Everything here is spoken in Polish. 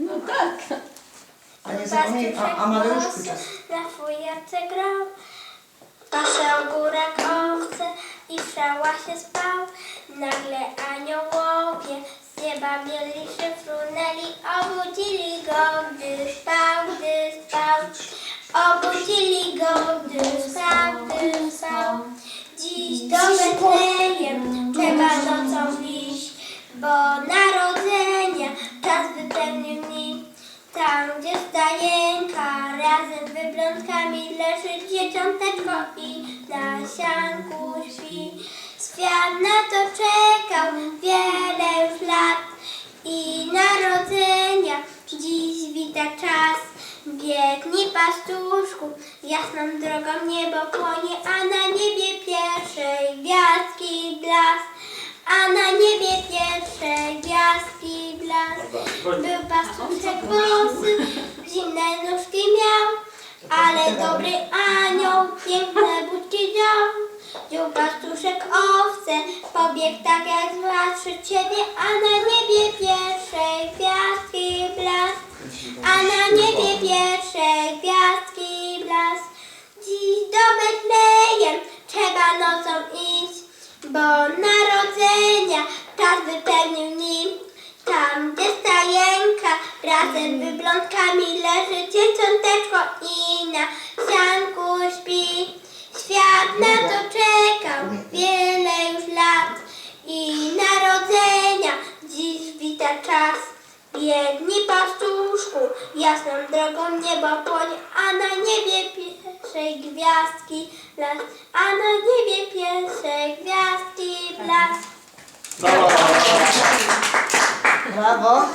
No tak. A nie zapomnij, a, a Maleuszku czas. Na fujarce grał, patrzał górek owce i w się spał. Nagle aniołowie z nieba mieli frunęli, obudzili go, gdy spał, gdy spał. Obudzili go, gdy spał, gdy spał. Dziś do Betlejem trzeba nocą iść, bo narodzenia czas wypełnił dni. Tam, gdzie stajenka razem z wyblądkami leży dzieciąteczko i na sianku śpi. Świat na to czekał wiele już lat i narodzenia dziś wita czas. Biegnij pastuszku, jasną drogą niebo płonie, a na niebie Był pastuszek bosy, zimne nóżki miał, ale dobry anioł piękne budki dał. Wziął pastuszek owce, pobiegł tak jak zwłaszcza ciebie, a na niebie pierwszej gwiazdki blask. A na niebie pierwszej gwiazdki blask. Dziś do Betlejem trzeba nocą iść, bo narodzenia czas wypełnił nim. Razem z wyblądkami leży dzieciąteczko i na sianku śpi. Świat na to czekał wiele już lat i narodzenia dziś wita czas. Biegnij pastuszku, jasną drogą niebo płonie, a na niebie pierwszej gwiazdki blask, a na niebie pierwszej gwiazdki blask. Brawo.